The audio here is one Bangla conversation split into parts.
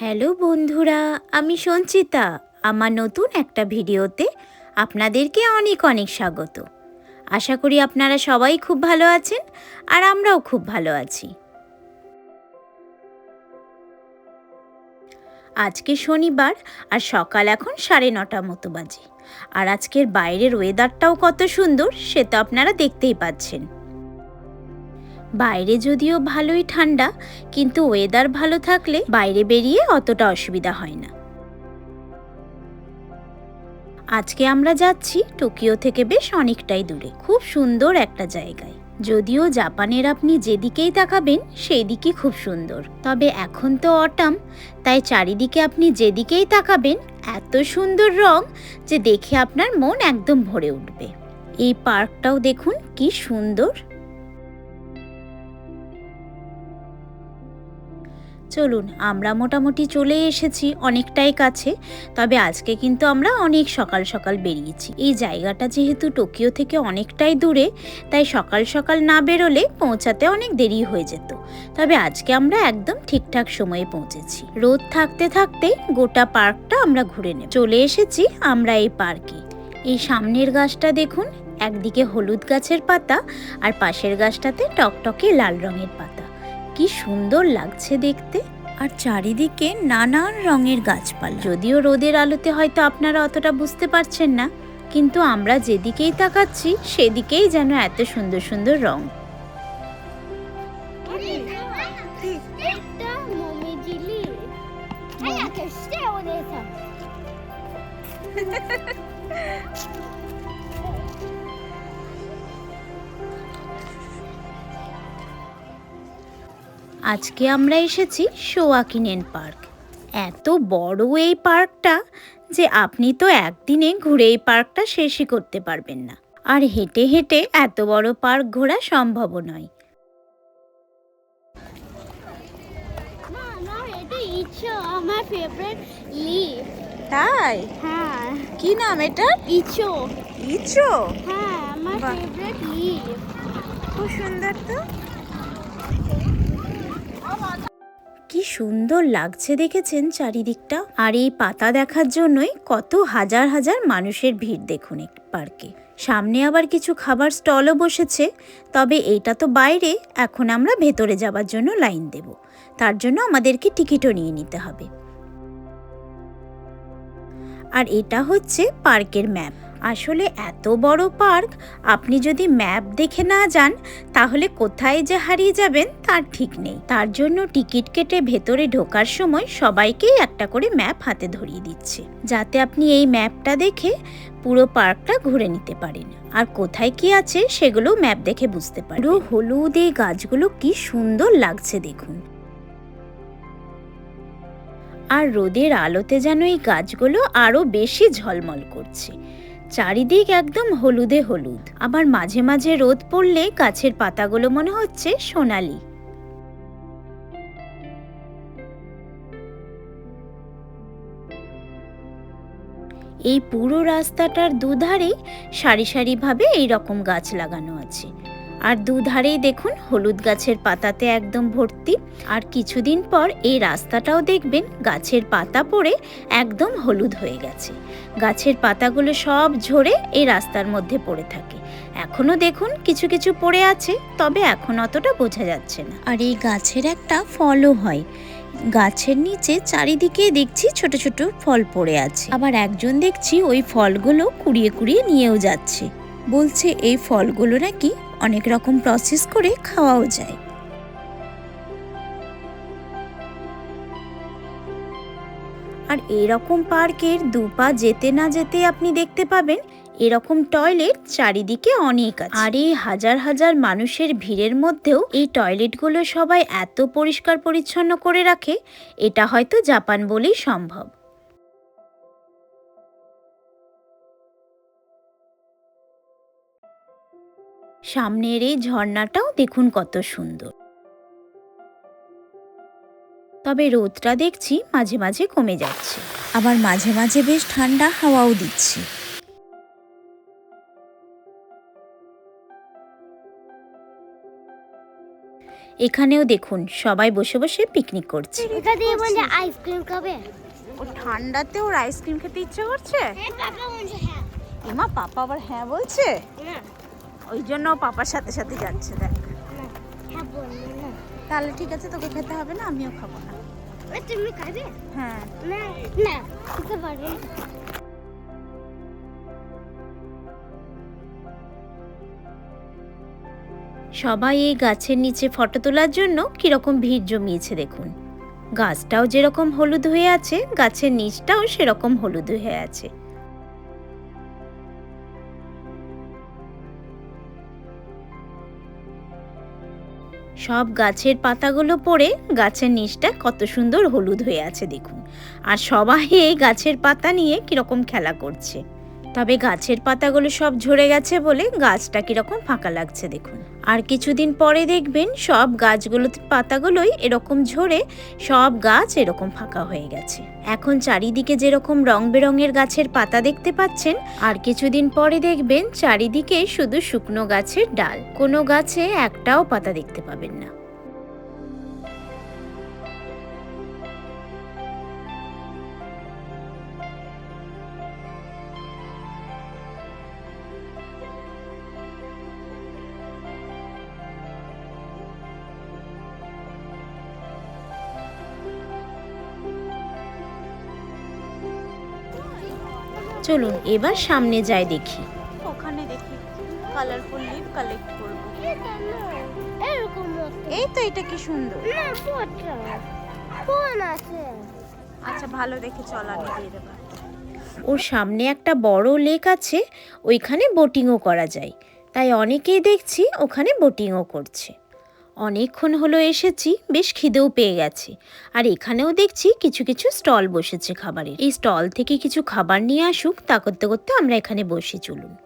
হ্যালো বন্ধুরা, আমি সঞ্চিতা। আমার নতুন একটা ভিডিওতে আপনাদেরকে অনেক অনেক স্বাগত। আশা করি আপনারা সবাই খুব ভালো আছেন আর আমরাও খুব ভালো আছি। আজকে শনিবার আর সকাল এখন সাড়ে নটা মতো বাজে। আর আজকের বাইরের ওয়েদারটাও কত সুন্দর, সে তো আপনারা দেখতেই পাচ্ছেন। বাইরে যদিও ভালোই ঠান্ডা, কিন্তু ওয়েদার ভালো থাকলে বাইরে বেরিয়ে অতটা অসুবিধা হয় না। আজকে আমরা যাচ্ছি টোকিও থেকে বেশ অনেকটাই দূরে, খুব সুন্দর একটা জায়গায়। যদিও জাপানের আপনি যেদিকেই তাকাবেন সেই দিকই খুব সুন্দর। তবে এখন তো অটাম তাই চারিদিকে আপনি যেদিকেই তাকাবেন, এত সুন্দর রং যে দেখে আপনার মন একদম ভরে উঠবে। এই পার্কটাও দেখুন, কি সুন্দর। চলুন, আমরা মোটামুটি চলে এসেছি অনেকটাই কাছে, তবে আজকে কিন্তু আমরা অনেক সকাল সকাল বেরিয়েছি। এই জায়গাটা যেহেতু টোকিও থেকে অনেকটাই দূরে, তাই সকাল সকাল না বেরোলে পৌঁছাতে অনেক দেরি হয়ে যেত। তবে আজকে আমরা একদম ঠিকঠাক সময়ে পৌঁছেছি। রোদ থাকতে থাকতে গোটা পার্কটা আমরা ঘুরে নেব। চলে এসেছি আমরা এই পার্কে। এই সামনের গাছটা দেখুন, একদিকে হলুদ গাছের পাতা আর পাশের গাছটাতে টকটকে লাল রঙের পাতা। কি সুন্দর লাগছে দেখতে। আর চারিদিকে নানান রঙের গাছপালা। যদিও রোদের আলোতে হয়তো আপনারা অতটা বুঝতে পারছেন না, কিন্তু আমরা যেদিকেই তাকাচ্ছি, সেদিকেই যেন এত সুন্দর সুন্দর রং। আজকে আমরা এসেছি শোয়াকিনেন পার্ক। এত বড় এই পার্কটা যে আপনি তো একদিনে ঘুরে এই পার্কটা শেষই করতে পারবেন না। আর হেঁটে হেঁটে এত বড় পার্ক ঘোরা সম্ভব নয়। আমার ফেভারিট লিভ তাই? হ্যাঁ। কি নাম এটা ইচ্ছো। ইচো হ্যাঁ আমার ফেভারিট লিভ খুব সুন্দর তো। কি সুন্দর লাগছে দেখেছেন চারিদিকটা? আর এই পাতা দেখার জন্যই কত হাজার হাজার মানুষের ভিড় দেখুন এই পার্কে। সামনে আবার কিছু খাবার স্টলও বসেছে, তবে এইটা তো বাইরে, এখন আমরা ভেতরে যাবার জন্য লাইন দেব। তার জন্য আমাদেরকে টিকিটও নিয়ে নিতে হবে। আর এটা হচ্ছে পার্কের ম্যাপ। আসলে এত বড় পার্ক? আপনি যদি ম্যাপ দেখে না যান, তাহলে কোথায় যে হারিয়ে যাবেন তার ঠিক নেই। তার জন্য টিকিট কেটে ভেতরে ঢোকার সময় সবাইকেই একটা করে ম্যাপ হাতে ধরিয়ে দিচ্ছে, যাতে আপনি এই ম্যাপটা দেখে পুরো পার্কটা ঘুরে নিতে পারেন। আর কোথায় কি আছে সেগুলো ম্যাপ দেখে বুঝতে পারেন পুরো হলুদ এই গাছগুলো কি সুন্দর লাগছে দেখুন। আর রোদের আলোতে যেন এই গাছগুলো আরও বেশি ঝলমল করছে। চারিদিক একদম হলুদে হলুদ। আবার মাঝে মাঝে রোদ পড়লে গাছের পাতাগুলো মনে হচ্ছে সোনালি। এই পুরো রাস্তাটার দুধারেই সারি সারিভাবে এই রকম গাছ লাগানো আছে। আর দুধারেই দেখুন হলুদ গাছের পাতাতে একদম ভর্তি। আর কিছুদিন পর এই রাস্তাটাও দেখবেন গাছের পাতা পড়ে একদম হলুদ হয়ে গেছে। গাছের পাতাগুলো সব ঝরে এই রাস্তার মধ্যে পড়ে থাকে। এখনও দেখুন কিছু কিছু পড়ে আছে, তবে এখন অতটা বোঝা যাচ্ছে না। আর এই গাছের একটা ফলও হয়। গাছের নিচে চারিদিকে দেখছি ছোট ছোট ফল পড়ে আছে। আবার একজন দেখছি ওই ফলগুলো কুড়িয়ে কুড়িয়ে নিয়েও যাচ্ছে। বলছে, এই ফলগুলো নাকি অনেক রকম প্রসেস করে খাওয়াও যায়। আর এরকম পার্কের দুপা যেতে না যেতে আপনি দেখতে পাবেন, এরকম টয়লেট চারিদিকে অনেক আছে। আর এই হাজার হাজার মানুষের ভিড়ের মধ্যেও এই টয়লেটগুলো সবাই এত পরিষ্কার পরিচ্ছন্ন করে রাখে, এটা হয়তো জাপান বলেই সম্ভব। সামনের এই ঝর্ণাটাও দেখুন কত সুন্দর। তবে রোদটা দেখছি মাঝে মাঝে কমে যাচ্ছে। আবার মাঝে মাঝে বেশ ঠান্ডা হাওয়াও দিচ্ছে। এখানেও দেখুন সবাই বসে বসে পিকনিক করছে। আইসক্রিম খাবে। ও ঠান্ডাতে ওর আইসক্রিম খেতে ইচ্ছে করছে? হ্যাঁ হ্যাঁ। এমা পাপা আবার হ্যাঁ বলছে? না ওই জন্য পাপার সাথে সাথে যাচ্ছে দেখ। তাহলে ঠিক আছে তোকে খেতে হবে না আমিও খাব না। তুমি খাবে? হ্যাঁ। না না খেতে পারবে না। সবাই এই গাছের নিচে ফটো তোলার জন্য কীরকম ভিড় জমিয়েছে দেখুন। গাছটাও যেরকম হলুদ হয়ে আছে গাছের নিচটাও সেরকম হলুদ হয়ে আছে। সব গাছের পাতাগুলো পড়ে গাছের নিচটা কত সুন্দর হলুদ হয়ে আছে দেখুন। আর সবাই এই গাছের পাতা নিয়ে কীরকম খেলা করছে। তবে গাছের পাতাগুলো সব ঝরে গেছে বলে গাছটা কীরকম ফাঁকা লাগছে দেখুন। আর কিছুদিন পরে দেখবেন সব গাছগুলোতে পাতাগুলোই এরকম ঝরে, সব গাছ এরকম ফাঁকা হয়ে গেছে। এখন চারিদিকে যেরকম রং বেরঙের গাছের পাতা দেখতে পাচ্ছেন, আর কিছুদিন পরে দেখবেন চারিদিকে শুধু শুকনো গাছের ডাল। কোনো গাছে একটাও পাতা দেখতে পাবেন না। চলুন এবার সামনে যাই দেখি। ওখানে দেখি কালারফুল লিভ কালেক্ট করব। এরকম এই তো এটা কি সুন্দর। না পোটা আছে? আচ্ছা ভালো দেখে চল আমি দিয়ে দেবো। ওর সামনে একটা বড় লেক আছে ওইখানে বোটিংও করা যায়। তাই অনেকেই দেখছি ওখানে বোটিংও করছে। অনেকক্ষণ হলো এসেছি, বেশ খিদেও পেয়ে গেছে। আর এখানেও দেখছি কিছু কিছু স্টল বসেছে খাবারের। এই স্টল থেকে কিছু খাবার নিয়ে আসুক, তা করতে করতে আমরা এখানে বসে, চলুন।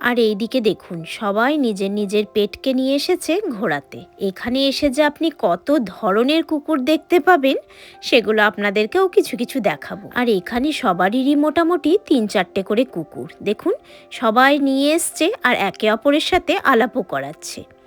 আর এইদিকে দেখুন, সবাই নিজের নিজের পেটকে নিয়ে এসেছে ঘোরাতে। এখানে এসে যে আপনি কত ধরনের কুকুর দেখতে পাবেন, সেগুলো আপনাদেরকেও কিছু কিছু দেখাবো। আর এখানে সবারই মোটামুটি তিন চারটে করে কুকুর। দেখুন, সবাই নিয়ে এসছে আর একে অপরের সাথে আলাপও করাচ্ছে।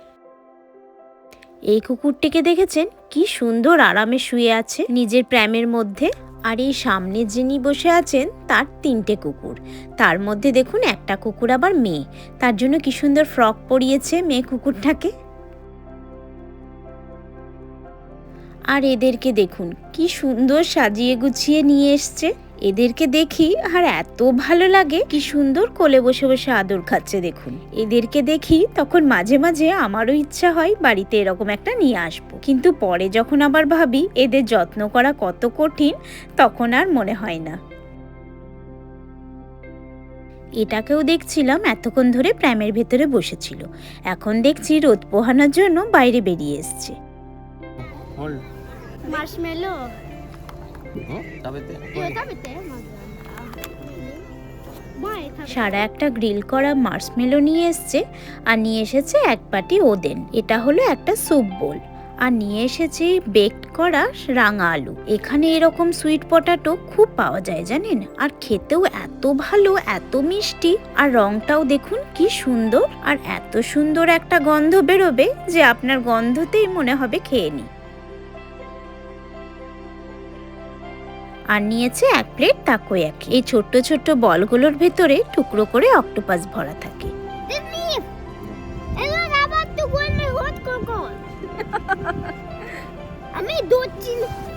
এই কুকুরটিকে দেখেছেন? কি সুন্দর আরামে শুয়ে আছে নিজের প্র্যামের মধ্যে। আর এই সামনে যিনি বসে আছেন, তার তিনটে কুকুর। তার মধ্যে দেখুন, একটা কুকুর আবার মেয়ে। তার জন্য কি সুন্দর ফ্রক পরিয়েছে মেয়ে কুকুরটাকে। আর এদেরকে দেখুন, কি সুন্দর সাজিয়ে গুছিয়ে নিয়ে এসছে। এদেরকে দেখি আর এত ভালো লাগে। কি সুন্দর কোলে বসে বসে আদর খাচ্ছে দেখুন। এদেরকে দেখি তখন মাঝে মাঝে আমারও ইচ্ছা হয় বাড়িতে এরকম একটা নিয়ে আসব। কিন্তু পরে যখন আবার ভাবি এদের যত্ন করা কত কঠিন, তখন আর মনে হয় না। এটাকেও দেখছিলাম এতক্ষণ ধরে প্র্যামের ভেতরে বসেছিল। এখন দেখছি রোদ পোহানোর জন্য বাইরে বেরিয়ে এসছে। সারা একটা গ্রিল করা মার্শমেলো নিয়ে এসছে আর নিয়ে এসেছে এক বাটি ওদেন। এটা হলো একটা স্যুপ বোল। আর নিয়ে এসেছে বেকড করা রাঙা আলু। এখানে এরকম সুইট পটাটো খুব পাওয়া যায় জানেন? আর খেতেও এত ভালো এত মিষ্টি। আর রংটাও দেখুন কি সুন্দর। আর এত সুন্দর একটা গন্ধ বেরোবে যে আপনার গন্ধতেই মনে হবে খেয়ে নি আর নিয়েছে এক প্লেট তাকো তাকোয়াকি এই ছোট্ট ছোট্ট বলগুলোর ভেতরে টুকরো করে অক্টোপাস ভরা থাকে। আমি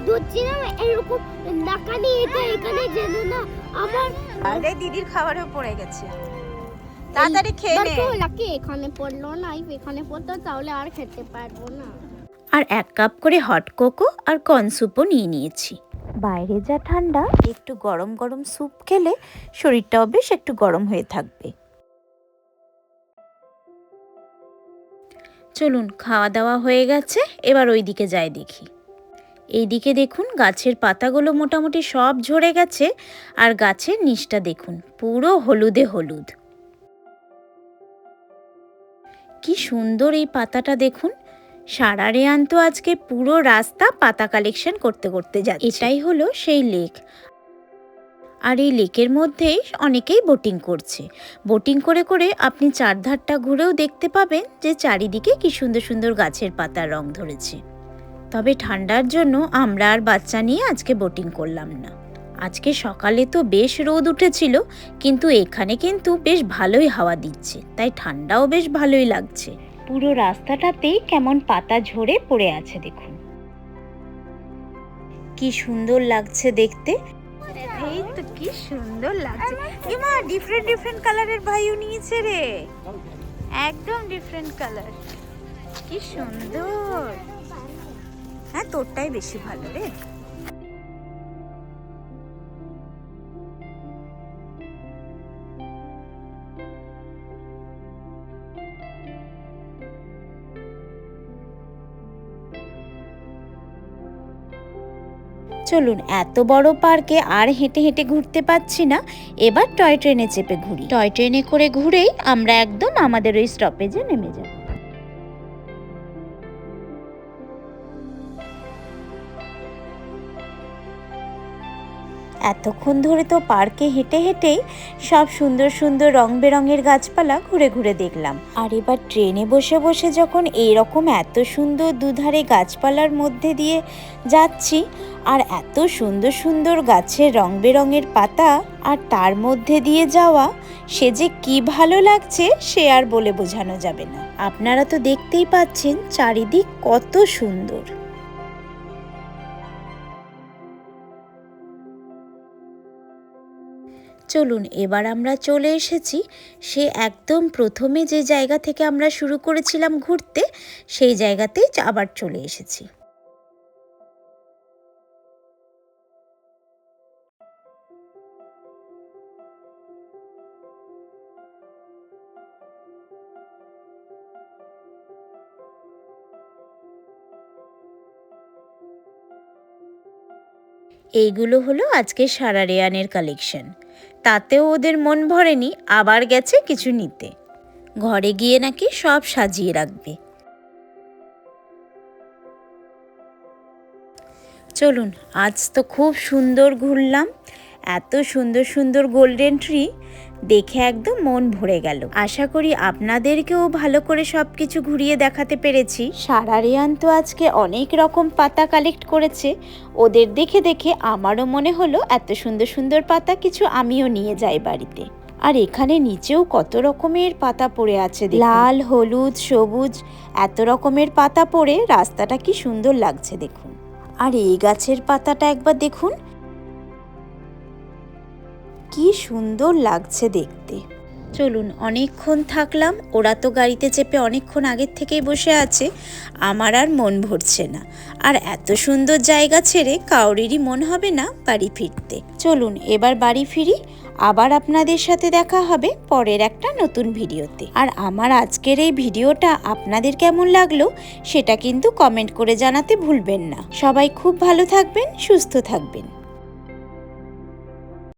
দোচ্ছি না এরকম নাকানি এটা এখানে যেন না আমার আরে দিদির খাবারও পড়ে গেছে। তাড়াতাড়ি খেয়ে নে। লাকি এখানে পড়ল না এখানে পড়তো তাহলে আর খেতে পারব না। আর এক কাপ করে হট কোকো আর কর্ন স্যুপও নিয়ে নিয়েছি। বাইরে যা ঠান্ডা, একটু গরম গরম স্যুপ খেলে শরীরটাও বেশ একটু গরম হয়ে থাকবে। চলুন, খাওয়া দাওয়া হয়ে গেছে, এবার ওই দিকে যাই দেখি। এইদিকে দেখুন, গাছের পাতাগুলো মোটামুটি সব ঝরে গেছে, আর গাছের নিচটা দেখুন, পুরো হলুদে হলুদ। কি সুন্দর এই পাতাটা দেখুন সারা রেয়ান তো আজকে পুরো রাস্তা পাতা কালেকশন করতে করতে যাচ্ছে। এটাই হলো সেই লেক। আর এই লেকের মধ্যেই অনেকেই বোটিং করছে। বোটিং করে করে আপনি চারধারটা ঘুরেও দেখতে পাবেন যে চারিদিকে কি সুন্দর সুন্দর গাছের পাতার রং ধরেছে। তবে ঠান্ডার জন্য আমরা আর বাচ্চা নিয়ে আজকে বোটিং করলাম না। আজকে সকালে তো বেশ রোদ উঠেছিল কিন্তু এখানে কিন্তু বেশ ভালোই হাওয়া দিচ্ছে। তাই ঠান্ডাও বেশ ভালোই লাগছে। পুরো রাস্তাটাতেই কেমন পাতা ঝরে পড়ে আছে দেখুন। কি সুন্দর লাগছে দেখতে। এই তো কি সুন্দর লাগছে। ইমা ডিফারেন্ট ডিফারেন্ট কালারের ভাইও নিয়েছে রে। একদম ডিফারেন্ট কালার কি সুন্দর। হ্যাঁ তোরটাই বেশি ভালো রে। চলুন, এত বড় পার্কে আর হেঁটে হেঁটে ঘুরতে পাচ্ছি না। এবার টয় ট্রেনে চেপে ঘুরি। টয় ট্রেনে করে ঘুরেই আমরা একদম আমাদের ওই স্টপেজে নেমে যাব এতক্ষণ ধরে তো পার্কে হেঁটে হেঁটেই সব সুন্দর সুন্দর রং বেরঙের গাছপালা ঘুরে ঘুরে দেখলাম। আর এবার ট্রেনে বসে বসে যখন এইরকম এত সুন্দর দুধারে গাছপালার মধ্যে দিয়ে যাচ্ছি, আর এত সুন্দর সুন্দর গাছের রং বেরঙের পাতা আর তার মধ্যে দিয়ে যাওয়া, সে যে কি ভালো লাগছে সে আর বলে বোঝানো যাবে না। আপনারা তো দেখতেই পাচ্ছেন চারিদিক কত সুন্দর। চলুন, এবার আমরা চলে এসেছি। সে একদম প্রথমে যে জায়গা থেকে আমরা শুরু করেছিলাম ঘুরতে, সেই জায়গাতেই আবার চলে এসেছি। এইগুলো হলো আজকে সারা রেয়ানের কালেকশন তাতেও ওদের মন ভরেনি, আবার গেছে কিছু নিতে। ঘরে গিয়ে নাকি সব সাজিয়ে রাখবে। চলুন, আজ তো খুব সুন্দর ঘুরলাম। এত সুন্দর সুন্দর গোল্ডেন ট্রি দেখে একদম মন ভরে গেল। আশা করি আপনাদেরকেও ভালো করে সব কিছু ঘুরিয়ে দেখাতে পেরেছি। সারা রেয়ান তো আজকে অনেক রকম পাতা কালেক্ট করেছে। ওদের দেখে দেখে আমারও মনে হলো এত সুন্দর সুন্দর পাতা কিছু আমিও নিয়ে যাই বাড়িতে। আর এখানে নিচেও কত রকমের পাতা পড়ে আছে লাল, হলুদ, সবুজ, এত রকমের পাতা পড়ে রাস্তাটা কি সুন্দর লাগছে দেখুন। আর এই গাছের পাতাটা একবার দেখুন। কি সুন্দর লাগছে দেখতে। চলুন অনেকক্ষণ থাকলাম, ওরা তো গাড়িতে চেপে অনেকক্ষণ আগের থেকেই বসে আছে, আমার আর মন ভরছে না। আর এত সুন্দর জায়গা ছেড়ে কাউরেরই মন হবে না বাড়ি ফিরতে। চলুন এবার বাড়ি ফিরি, আবার আপনাদের সাথে দেখা হবে পরের একটা নতুন ভিডিওতে। আর আমার আজকের এই ভিডিওটা আপনাদের কেমন লাগল সেটা কিন্তু কমেন্ট করে জানাতে ভুলবেন না। সবাই খুব ভালো থাকবেন, সুস্থ থাকবেন।